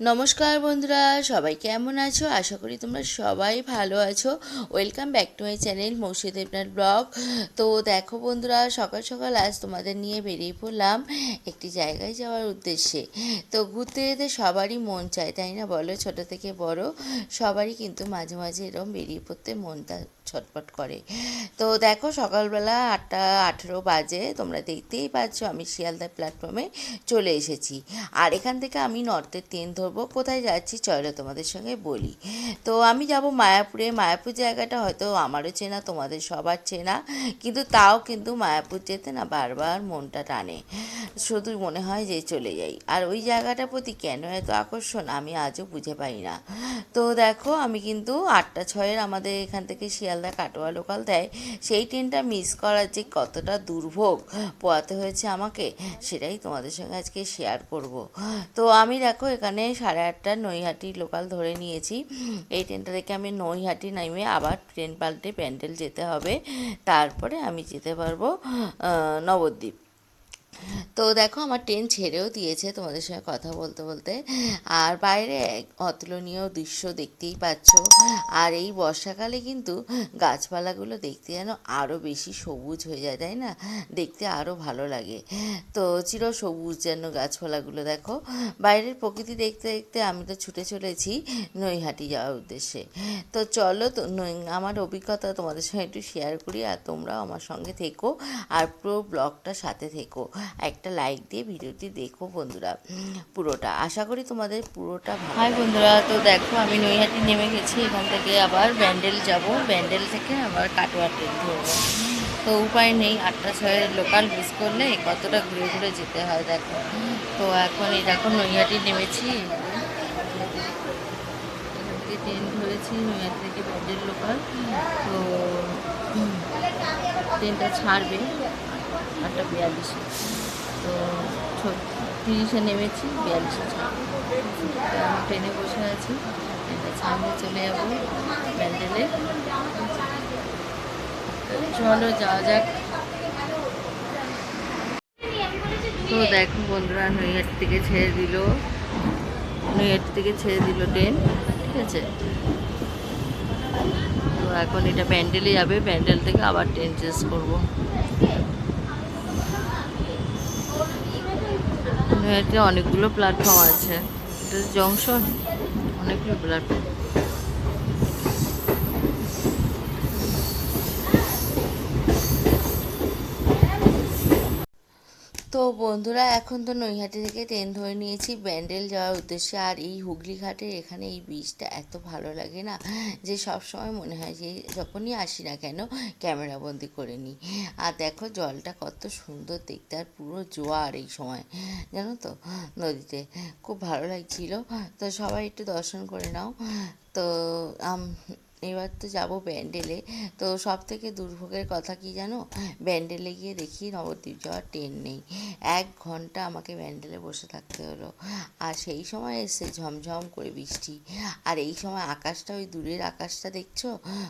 নমস্কার বন্ধুরা, সবাই কেমন আছো? আশা করি তোমরা সবাই ভালো আছো। Welcome back to my channel Mousud Debnath vlog. তো দেখো বন্ধুরা, সকাল সকাল আজ তোমাদের নিয়ে বেরিয়ে পড়লাম একটি জায়গায় যাওয়ার উদ্দেশ্যে। তো ঘুরতে যেতে সবারই মন চায়, তাই না বলো? ছোট থেকে বড় সবারই কিন্তু মাঝে মাঝে এরকম বেরিয়ে পড়তে মনটা ছটপট করে। তো দেখো সকালবেলা আটটা আঠেরো বাজে, তোমরা দেখতেই পাচ্ছ আমি শিয়ালদা প্ল্যাটফর্মে চলে এসেছি। আর এখান থেকে আমি নর্থের ট্রেন ধরবো, কোথায় যাচ্ছি চলো তোমাদের সঙ্গে বলি। তো আমি যাব মায়াপুরে, মায়াপুর জায়গাটা হয়তো আমারও চেনা, তোমাদের সবার চেনা, কিন্তু তাও কিন্তু মায়াপুর যেতে না বারবার মনটা টানে। শুধু মনে হয় যে চলে যাই। আর ওই জায়গাটার প্রতি কেন এত আকর্ষণ আমি আজও বুঝে পাই না। তো দেখো আমি কিন্তু আটটা ছয়ের আমাদের এখান থেকে শিয়ালদা কাটোয়া লোকাল দেয়, সেই ট্রেনটা মিস করার যে কতটা দুর্ভোগ পোয়াতে হয়েছে আমাকে, সেটাই তোমাদের সঙ্গে আজকে শেয়ার করব। তো আমি দেখো এখানে সাড়ে আটটা নৈহাটি লোকাল ধরে নিয়েছি। এই ট্রেনটা থেকে আমি নৈহাটি নামে আবার ট্রেন পাল্টে প্যান্ডেল যেতে হবে। তারপরে আমি যেতে পারব নবদ্বীপ। তো দেখো আমার ট্রেন ছেড়েও দিয়েছে তোমাদের সঙ্গে কথা বলতে বলতে। আর বাইরে অতুলনীয় দৃশ্য দেখতেই পাচ্ছ। আর এই বর্ষাকালে কিন্তু গাছপালাগুলো দেখতে যেন আরও বেশি সবুজ হয়ে যায়, তাই না? দেখতে আরও ভালো লাগে। তো চির সবুজ যেন গাছপালাগুলো, দেখো। বাইরের প্রকৃতি দেখতে দেখতে আমি তো ছুটে চলেছি নৈহাটি যাওয়ার উদ্দেশ্যে। তো চলো তো আমার অভিজ্ঞতা তোমাদের সঙ্গে একটু শেয়ার করি আর তোমরাও আমার সঙ্গে থেকো আর পুরো ব্লগটা সাথে থেকো। একটা লাইক দিয়ে ভিডিওটি দেখো বন্ধুরা পুরোটা। আশা করি তোমাদের পুরোটা হাই বন্ধুরা তো দেখো আমি নৈহাটি নেমে গেছি এখান থেকে আবার ব্যান্ডেল যাব। ব্যান্ডেল থেকে আবার কাটোয়া ট্রেন ধরবো। তো উপায় নেই আটটা ছয়ের লোকাল মিস করলে কতটা ঘুরে ঘুরে যেতে হয় দেখো। তো এখন এই দেখো নৈহাটি নেমেছি। থেকে ট্রেন ধরেছি নৈহাটি থেকে ব্যান্ডেল লোকাল তো ট্রেনটা ছাড়বে আটটা বিয়াল্লিশে। তো তিরিশে নেমেছি বিয়াল্লিশে ছাড়বে আমি ট্রেনে বসে আছি ছাড়লে চলে যাব ব্যান্ডেলে চলো যাওয়া যাক। তো দেখো বন্ধুরা, নৈহাটি থেকে ছেড়ে দিল। নৈহাটি থেকে ছেড়ে দিল ট্রেন, ঠিক আছে? তো এখন এটা প্যান্ডেলে যাবে, প্যান্ডেল থেকে আবার ট্রেন চেঞ্জ করব। নৈহাটিতে অনেকগুলো প্ল্যাটফর্ম আছে। এটা জংশন। অনেকগুলো প্ল্যাটফর্ম তো বন্ধুরা, এখন তো নৈহাটি থেকে ট্রেন ধরে নিয়েছি। ব্যান্ডেল যাওয়ার উদ্দেশ্যে। আর এই হুগলি ঘাটের এখানে এই বীজটা এত ভালো লাগে না যে সব সময় মনে হয় যে যখনই আসি না কেন ক্যামেরা বন্দি করে নিই। আর দেখো জলটা কত সুন্দর দেখতে, আর পুরো জোয়ার এই সময়। জানো তো, নদীতে। খুব ভালো লাগছিল। তো সবাই একটু দর্শন করে নাও। তো এবার তো যাব ব্যান্ডেলে। তো সব থেকে দুর্ভোগের কথা কি জানো? ব্যান্ডেলে গিয়ে দেখি নবদ্বীপ যাওয়ার ট্রেন নেই। এক ঘণ্টা আমাকে ব্যান্ডেলে বসে থাকতে হলো। আর সেই সময় এসে ঝমঝম করে বৃষ্টি। আর এই সময় আকাশটা, ওই দূরের আকাশটা দেখছ?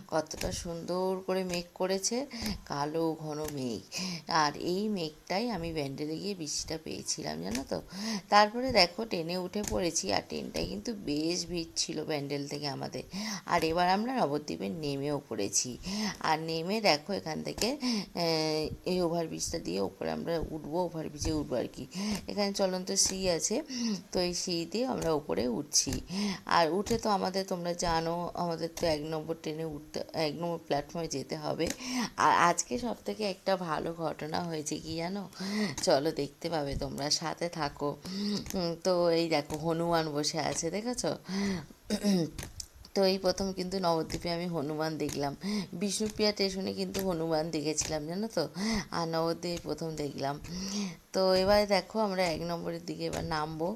কতটা সুন্দর করে মেঘ করেছে। কালো ঘন মেঘ। আর এই মেঘটাই আমি ব্যান্ডেলে গিয়ে বৃষ্টিটা পেয়েছিলাম, জানো তো? তারপরে দেখো ট্রেনে উঠে পড়েছি। আর ট্রেনটায় কিন্তু বেশ ভিড় ছিল ব্যান্ডেল থেকে আমাদের। আর এবার আমরা নবদ্বীপে নেমেও পড়েছি। আর নেমে দেখো এখান থেকে এই ওভারব্রিজটা দিয়ে ওপরে আমরা উঠবো ওভারব্রিজে উঠবো আর কি এখানে চলন্ত সিঁড়ি আছে, তো এই সিঁড়ি দিয়ে আমরা উপরে উঠছি। আর উঠে তো আমাদের তোমরা জানো, আমাদের তো এক নম্বর ট্রেনে উঠতে, এক নম্বর প্ল্যাটফর্মে যেতে হবে। আর আজকে সব থেকে একটা ভালো ঘটনা হয়েছে কি জানো? চলো দেখতে পাবে তোমরা, সাথে থাকো। তো এই দেখো, হনুমান বসে আছে, দেখেছ? তো এই প্রথম কিন্তু নবদ্বীপে আমি হনুমান দেখলাম। বিষ্ণুপ্রিয়া স্টেশনে কিন্তু হনুমান দেখেছিলাম, জানো তো? আর নবদ্বীপে প্রথম দেখলাম। তো এবার দেখো আমরা এক নম্বরের দিকে এবার নামবো।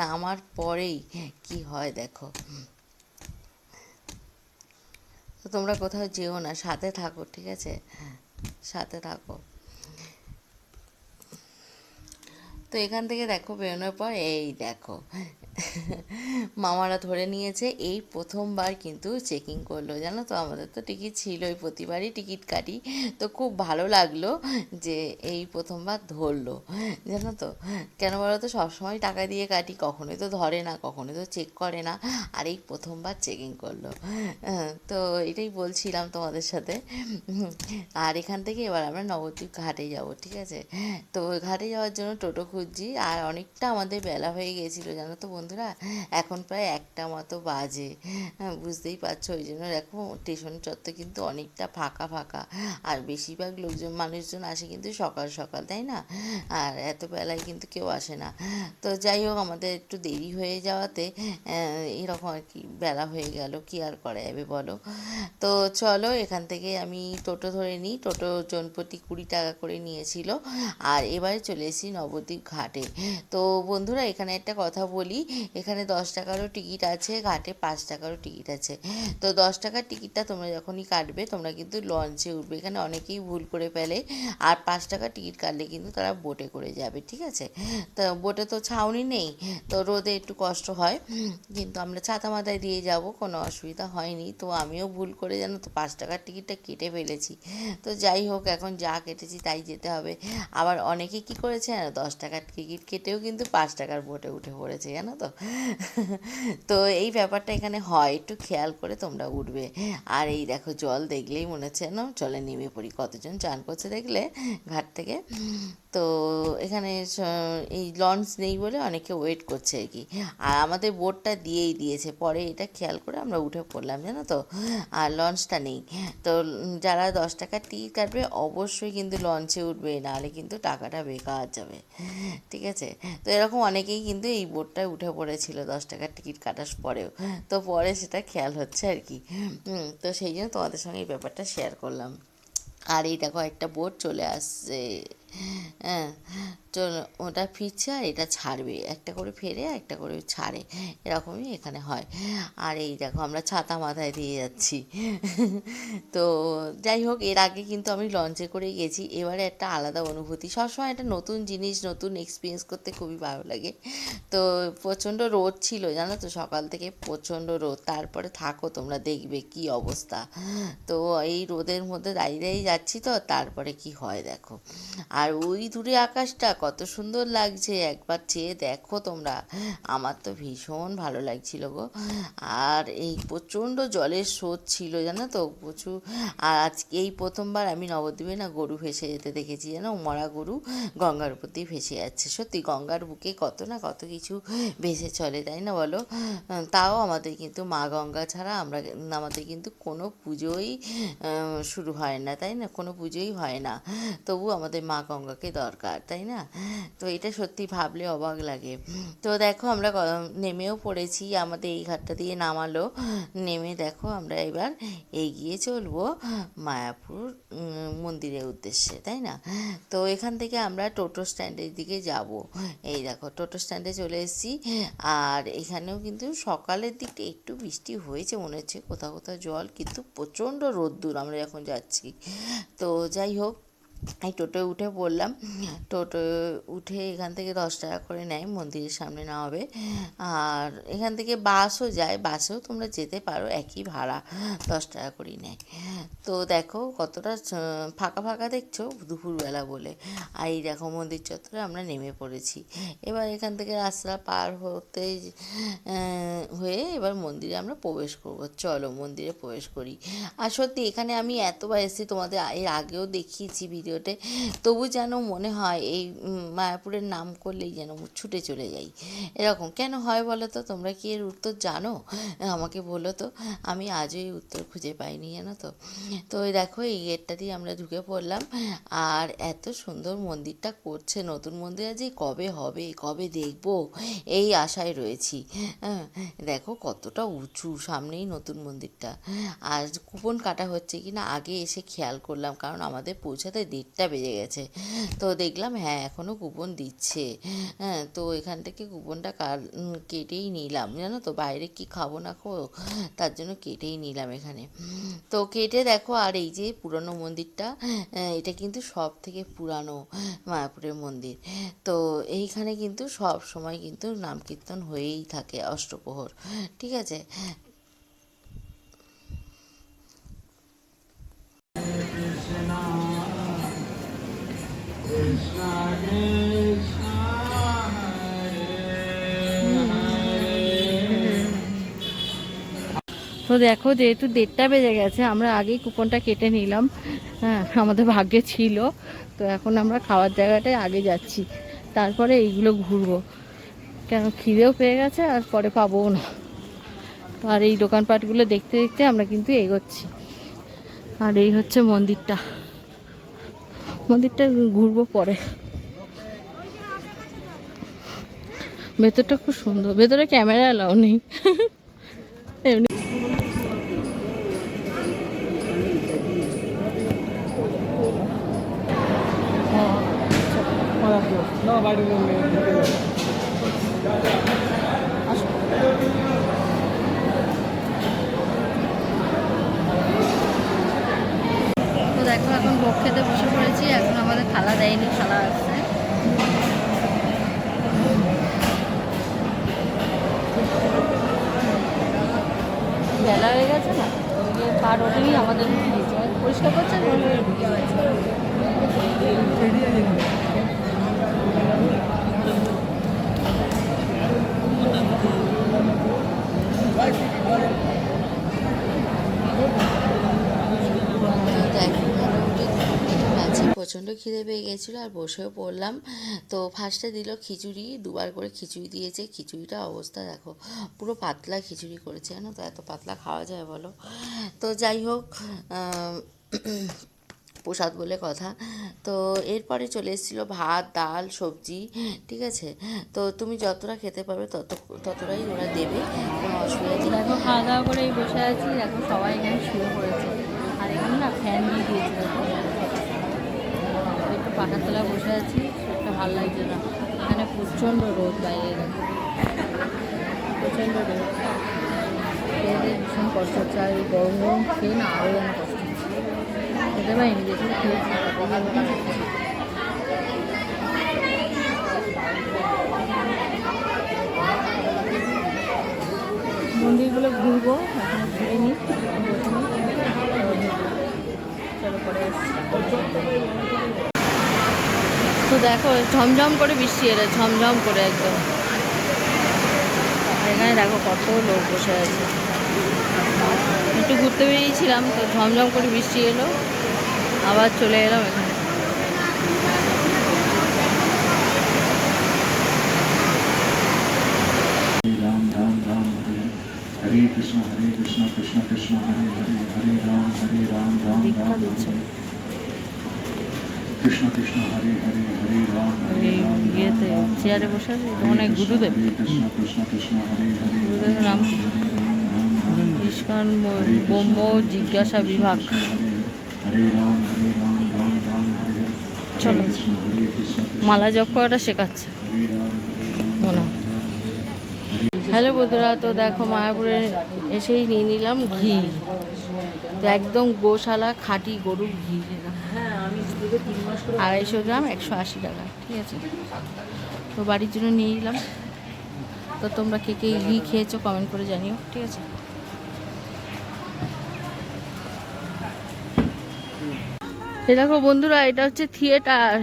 নামার পরেই কি হয় দেখো। তো তোমরা কোথাও যেও না, সাথে থাকো, ঠিক আছে? সাথে থাকো। তো এখান থেকে দেখো বেরোনোর পর এই দেখো মামারা ধরে নিয়েছে। এই প্রথমবার কিন্তু চেকিং করল জানো তো? আমাদের তো টিকিট ছিলই প্রতিবারই টিকিট কাটি। তো খুব ভালো লাগল যে এই প্রথমবার ধরলো জানো তো? কেন বলো তো? সবসময় টাকা দিয়ে কাটি কখনোই তো ধরে না কখনোই তো চেক করে না। আর এই প্রথমবার চেকিং করল। হ্যাঁ, তো এটাই বলছিলাম তোমাদের সাথে। আর এখান থেকে এবার আমরা নবদ্বীপ ঘাটে যাব ঠিক আছে? তো ঘাটে যাওয়ার জন্য টোটো খুঁজছি আর অনেকটা আমাদের বেলা হয়ে গেছিল জানো তো বন্ধুরা? এখন প্রায় একটা মতো বাজে। হ্যাঁ, বুঝতেই পারছ ওই জন্য দেখো স্টেশন চত্বর কিন্তু অনেকটা ফাঁকা ফাঁকা। আর বেশিরভাগ লোকজন মানুষজন আসে কিন্তু সকাল সকাল তাই না? আর এত বেলায় কিন্তু কেউ আসে না। তো যাই হোক আমাদের একটু দেরি হয়ে যাওয়াতে এরকম আর কি বেলা হয়ে গেল কি আর করা যাবে বলো? তো চলো এখান থেকে আমি টোটো ধরে নিই। টোটো জনপ্রতি কুড়ি টাকা করে নিয়েছিল। আর এবারে চলে এসেছি নবদ্বীপ ঘাটে। তো বন্ধুরা, এখানে একটা কথা বলি। এখানে দশ টাকারও টিকিট আছে, ঘাটে পাঁচ টাকারও টিকিট আছে। তো দশ টাকার টিকিটটা তোমরা যখনই কাটবে, তোমরা কিন্তু লঞ্চে উঠবে। এখানে অনেকেই ভুল করে ফেলে। আর পাঁচ টাকার টিকিট কাটলে কিন্তু তারা বোটে করে যাবে, ঠিক আছে? তো বোটে তো ছাউনি নেই, তো রোদে একটু কষ্ট হয়। কিন্তু আমরা ছাতা মাথায় দিয়ে যাব, কোনো অসুবিধা হয়নি। তো আমিও ভুল করে জানো তো, পাঁচ টাকার টিকিটটা কেটে ফেলেছি। তো যাই হোক, এখন যা কেটেছি তাই যেতে হবে। আবার অনেকে কি করেছে জানো, দশ টাকার টিকিট কেটেও কিন্তু পাঁচ টাকার বোটে উঠে পড়েছে, জানো তো? তো এই ব্যাপারটা এখানে হয়, একটু খেয়াল করে তোমরা উঠবে। আর এই দেখো, জল দেখলেই মনে হচ্ছে না জলে নেমে পড়ি। কতজন চান করছে দেখলে? ঘাট থেকে। তো এখানে এই লঞ্চ নেই বলে অনেকে ওয়েট করছে আর কি। আর আমাদের বোটটা দিয়েই দিয়েছে। পরে এটা খেয়াল করে আমরা উঠে পড়লাম, জানো তো? আর লঞ্চটা নেই। তো যারা দশ টাকার টিকিট কাটবে, অবশ্যই কিন্তু লঞ্চে উঠবে, নাহলে কিন্তু টাকাটা বেকার যাবে। ঠিক আছে? তো এরকম অনেকেই কিন্তু এই বোটটায় উঠে পড়েছিল দশ টাকার টিকিট কাটার পরেও। তো পরে সেটা খেয়াল হচ্ছে আর কি। তো সেই জন্য তোমাদের সঙ্গে এই ব্যাপারটা শেয়ার করলাম। আর এই দেখো একটা চলে আসছে। হ্যাঁ চলো ওটা ফিরছে আর এটা ছাড়বে। একটা করে ফেরে একটা করে ছাড়ে। এরকমই এখানে হয়। আর এই দেখো আমরা ছাতা মাথায় দিয়ে যাচ্ছি। তো যাই হোক, এর আগে কিন্তু আমি লঞ্চে করে গেছি। এবারে একটা আলাদা অনুভূতি। সবসময় একটা নতুন জিনিস, নতুন এক্সপিরিয়েন্স করতে খুবই ভালো লাগে। তো প্রচণ্ড রোদ ছিল, জানো তো? সকাল থেকে প্রচণ্ড রোদ। তারপরে থাকো, তোমরা দেখবে কি অবস্থা। তো এই রোদের মধ্যে দাঁড়িয়ে দাঁড়িয়ে যাচ্ছি তো, তারপরে কি হয় দেখো। আর ওই দূরে আকাশটা কত সুন্দর লাগছে। একবার চেয়ে দেখো তোমরা। আমার তো ভীষণ ভালো লাগছিল গো। আর এই প্রচণ্ড জলের স্রোত ছিল, জানো তো? প্রচুর। আর আজকে এই প্রথমবার আমি নবদ্বীপে না গরু ভেসে যেতে দেখেছি, জানো? মরা গরু গঙ্গার দিয়ে ভেসে যাচ্ছে। সত্যি, গঙ্গার বুকে কত না কত কিছু ভেসে চলে, তাই না বলো? তাও আমাদের কিন্তু মা গঙ্গা ছাড়া আমরা আমাদের কিন্তু কোনো পুজোই শুরু হয় না, তাই না? কোনো পুজোই হয় না। তবু আমাদের মা গঙ্গাকে দরকার, তাই না? তো এটা সত্যি ভাবলে অবাক লাগে। তো দেখো আমরা নেমেও পড়েছি, আমাদের এই ঘাটটা দিয়ে নামালো। নেমে দেখো আমরা এবার এগিয়ে চলবো মায়াপুর মন্দিরের উদ্দেশ্যে, তাই না? তো এখান থেকে আমরা টোটো স্ট্যান্ডের দিকে যাব। এই দেখো টোটো স্ট্যান্ডে চলে এসেছি। আর এখানেও কিন্তু সকালের দিকটা একটু বৃষ্টি হয়েছে, মনে হচ্ছে কোথাও কোথাও জল, কিন্তু প্রচণ্ড রোদ্দুর আমরা এখন যাচ্ছি। তো যাই হোক এই টোটোয় উঠে পড়লাম। টোটো উঠে এখান থেকে দশ টাকা করে নেয়, মন্দিরের সামনে না হবে আর এখান থেকে বাসও যায়, বাসেও তোমরা যেতে পারো, একই ভাড়া দশ টাকা করেই নেয়। তো দেখো কতটা ফাঁকা ফাঁকা দেখছ দুপুরবেলা বলে। আর এই দেখো মন্দির চত্বরে আমরা নেমে পড়েছি। এবার এখান থেকে রাস্তা পার হতে হয়ে এবার মন্দিরে আমরা প্রবেশ করব। চলো মন্দিরে প্রবেশ করি। আর সত্যি এখানে আমি এতবার এসেছি তোমাদের এর আগেও দেখিয়েছি ভিডিওতে তবু যেন মনে হয় এই মায়াপুরের নাম করলেই যেন ছুটে চলে যাই। এরকম, কেন হয় বলো তো? তোমরা কি এর উত্তর জানো? আমাকে বলো তো। আমি আজও এই উত্তর খুঁজে পাইনি, জানো তো? তো দেখো, এই গেটটা দিয়ে আমরা ঢুকে পড়লাম। আর এত সুন্দর মন্দিরটা করছে, নতুন মন্দির যে কবে হবে কবে দেখব? এই আশায় রয়েছি। হ্যাঁ দেখো কতটা উঁচু, সামনেই নতুন মন্দিরটা। আর কুপন কাটা হচ্ছে কি না আগে এসে খেয়াল করলাম, কারণ আমাদের পৌঁছাতে দেরি দেড়টা বেজে গেছে। তো দেখলাম হ্যাঁ এখনও কুপন দিচ্ছে। হ্যাঁ তো এখান থেকে কুপনটা কেটেই নিলাম। জানো তো, বাইরে কি খাব না খাব, তার জন্য কেটেই নিলাম এখানে। তো কেটে দেখো, আর এই যে পুরনো মন্দিরটা এটা কিন্তু সব থেকে পুরানো মায়াপুরের মন্দির। তো এইখানে কিন্তু সব সময় কিন্তু নাম কীর্তন হয়েই থাকে অষ্টপ্রহর, ঠিক আছে? তো দেখো যেহেতু দেড়টা বেজে গেছে, আমরা আগেই কুপনটা কেটে নিলাম। হ্যাঁ আমাদের ভাগ্যে ছিল। তো এখন আমরা খাওয়ার জায়গাটায় আগে যাচ্ছি। তারপরে এইগুলো ঘুরবো। কেন, খিদেও পেয়ে গেছে আর পরে পাবো না। তো আর এই দোকানপাটগুলো দেখতে দেখতে আমরা কিন্তু এগোচ্ছি। আর এই হচ্ছে মন্দিরটা। মন্দিরটা ঘুরবো পরে। ভেতরটা খুব সুন্দর। ভেতরে ক্যামেরা এলাও নেই। এমনি তো দেখো এখন ভোগ খেতে বসে পড়েছি, এখন আমাদের থালা দেয়নি, থালা আসছে বেলা হয়ে গেছে না? আমাদের পরিষ্কার করছে? তো দেখো মোটামুটি দুটো মাঝে প্রচণ্ড খিদে পেয়ে গেছিল আর বসেও পড়লাম। তো ফার্স্টে দিল খিচুড়ি, দুবার করে খিচুড়ি দিয়েছে। খিচুড়িটা অবস্থা দেখো, পুরো পাতলা খিচুড়ি করেছে জানো তো, এত পাতলা খাওয়া যায় বলো। তো যাই হোক প্রসাদ বলে কথা। তো এরপরে চলে এসেছিল ভাত, ডাল, সবজি, ঠিক আছে? তো তুমি যতটা খেতে পারবে তত, ততটাই ওরা দেবে, কোনো অসুবিধা নেই। দেখো খাওয়া দাওয়া করে বসে আছি। দেখো, সবাই এখানে শুয়ে পড়েছে। আর এখানে না ফ্যান দিয়ে দিয়েছে পাখার তলায় বসে আছি শরীরটা ভালো লাগছে না। এখানে প্রচণ্ড রোদ বাইরে। প্রচণ্ড রোদ। খেয়ে ভীষণ কষ্ট হচ্ছে, আর গরম গরম খেয়ে না আরও যেন কষ্ট হচ্ছে। খেতে পারিনি যেটুকু খেয়েছি মন্দিরগুলো ঘুরবো, এখন ঘুরে নিই চলো পরে তো দেখো, ঝমঝম করে বৃষ্টি এলো, ঝমঝম করে একদম। এখানে দেখো কত লোক বসে আছে। একটু ঘুরতে বেরিয়েছিলাম, তো ঝমঝম করে বৃষ্টি এলো। আবার চলে এলাম এখানে। হরে কৃষ্ণ হরে কৃষ্ণ কৃষ্ণ কৃষ্ণ, হরে হরে হরে রাম হরে রাম রাম রাম কৃষ্ণ কৃষ্ণ রাম ইয়েতে চেয়ারে বসে আছে অনেক গুরুদেব কৃষ্ণ কৃষ্ণ কৃষ্ণ গুরুদেব রাম ব্রহ্ম জিজ্ঞাসা বিভাগ রাম রাম রাম রাম চলো মালা জপ করাটা শেখাচ্ছে হ্যালো বন্ধুরা তো দেখো মায়াপুরে এসেই নিয়ে নিলাম ঘি তো একদম গোশালা খাঁটি গরুর ঘি হ্যাঁ আড়াইশো গ্রাম, একশো আশি টাকা, ঠিক আছে? তো বাড়ির জন্য নিয়ে নিলাম। তো তোমরা কে কে ঘি খেয়েছো কমেন্ট করে জানিও, ঠিক আছে? দেখো বন্ধুরা, এটা হচ্ছে থিয়েটার।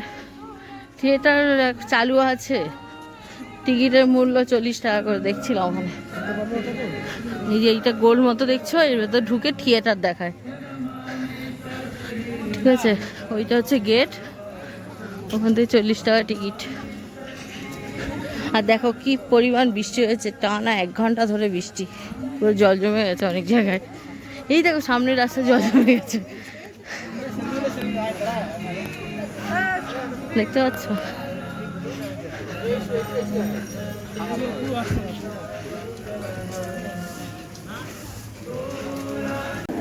থিয়েটার চালু আছে। টিকিটের মূল্য চল্লিশ টাকা করে, দেখছিলাম ওখানে। যে এইটা গোল মতো দেখছ, এর ভেতর ঢুকে থিয়েটার দেখায়। ঠিক আছে, ওইটা হচ্ছে গেট ওখান থেকে চল্লিশ টাকা টিকিট আর দেখো কি পরিমাণ বৃষ্টি হয়েছে, টানা এক ঘণ্টা ধরে বৃষ্টি। পুরো জল জমে গেছে অনেক জায়গায়। এই দেখো, সামনের রাস্তায় জল জমে গেছে। দেখতে পাচ্ছ?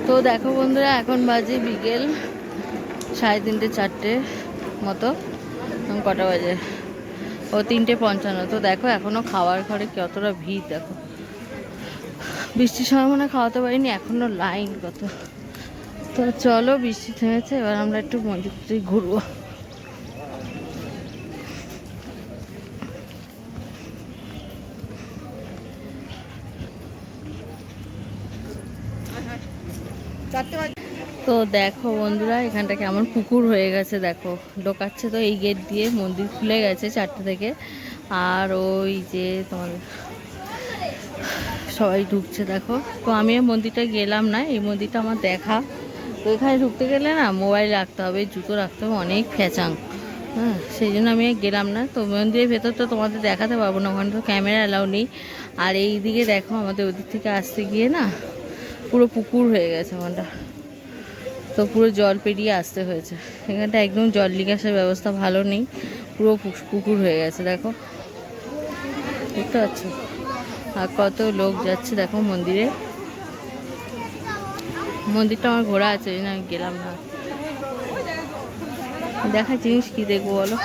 তো দেখো বন্ধুরা, এখন বাজে বিকেল। সাড়ে তিনটে, চারটে মতো কটা বাজে। ও তিনটে পঞ্চান্ন। তো দেখো এখনও খাওয়ার ঘরে কতটা ভিড়, দেখো। বৃষ্টির সময় মনে খাওয়াতে পারিনি এখনও লাইন কত। তো চলো, বৃষ্টি থেমেছে, এবার আমরা একটু টন্দির ঘুরবো। তো দেখো বন্ধুরা, এখানটা কেমন পুকুর হয়ে গেছে দেখো। ঢোকাচ্ছে তো এই গেট দিয়ে, মন্দির খুলে গেছে চারটে থেকে। আর ওই যে তোমার সবাই ঢুকছে দেখো। তো আমি মন্দিরটা গেলাম না, এই মন্দিরটা আমার দেখা। তো এখানে ঢুকতে গেলে না মোবাইল রাখতে হবে, জুতো রাখতে হবে, অনেক ফ্যাচাং। হ্যাঁ সেই জন্য আমি গেলাম না। তো মন্দিরের ভেতর তো তোমাদের দেখাতে পারব না, ওখানে তো ক্যামেরা অ্যালাউ নেই। আর এই দিকে দেখো আমাদের ওদিক থেকে আসতে গিয়ে না পুরো পুকুর হয়ে গেছে ওখানটা। তো পুরো জল পেরিয়ে আসতে হয়েছে। এখানটা একদম জল নিকাশের ব্যবস্থা ভালো নেই পুরো পুকুর হয়ে গেছে দেখো। দেখতে পাচ্ছ? আর কত লোক যাচ্ছে দেখো মন্দিরে। মন্দিরটা আমার ঘোরা আছে ওই জন্য আমি গেলাম না। দেখা জিনিস কি দেখব বলো?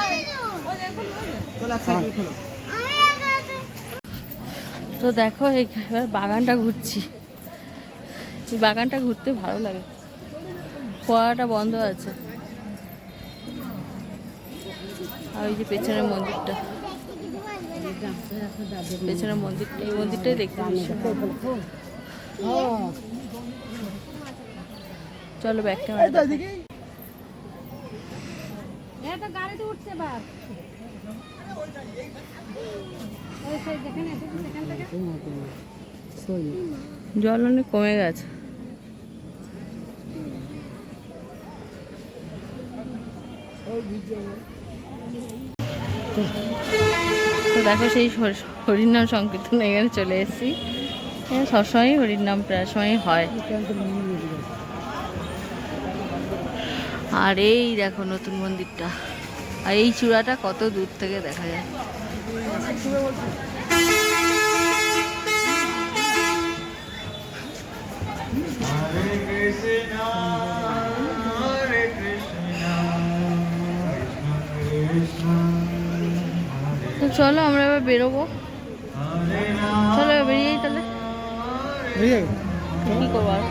তো দেখো এই এবার বাগানটা ঘুরছি। বাগানটা ঘুরতে ভালো লাগে। ফোয়ারাটা বন্ধ আছে। আর ওই যে পেছনের মন্দিরটা। পেছনের মন্দিরটা এই মন্দিরটাই দেখতে। চলো ব্যাক ক্যামেরা জল অনেক কমে গেছে। তো দেখো সেই হর- হরিনাম সংকীর্তন এখানে চলে এসেছি। সবসময়ই হরিনাম প্রায় সময় হয়। আর এই দেখো নতুন মন্দিরটা। আর এই চূড়াটা কত দূর থেকে দেখা যায় Hare Krishna, Krishna Krishna, তো চলো আমরা এবার বেরোবো। চলো বেরিয়ে বেরিয়েই তাহলে। কি করব আর?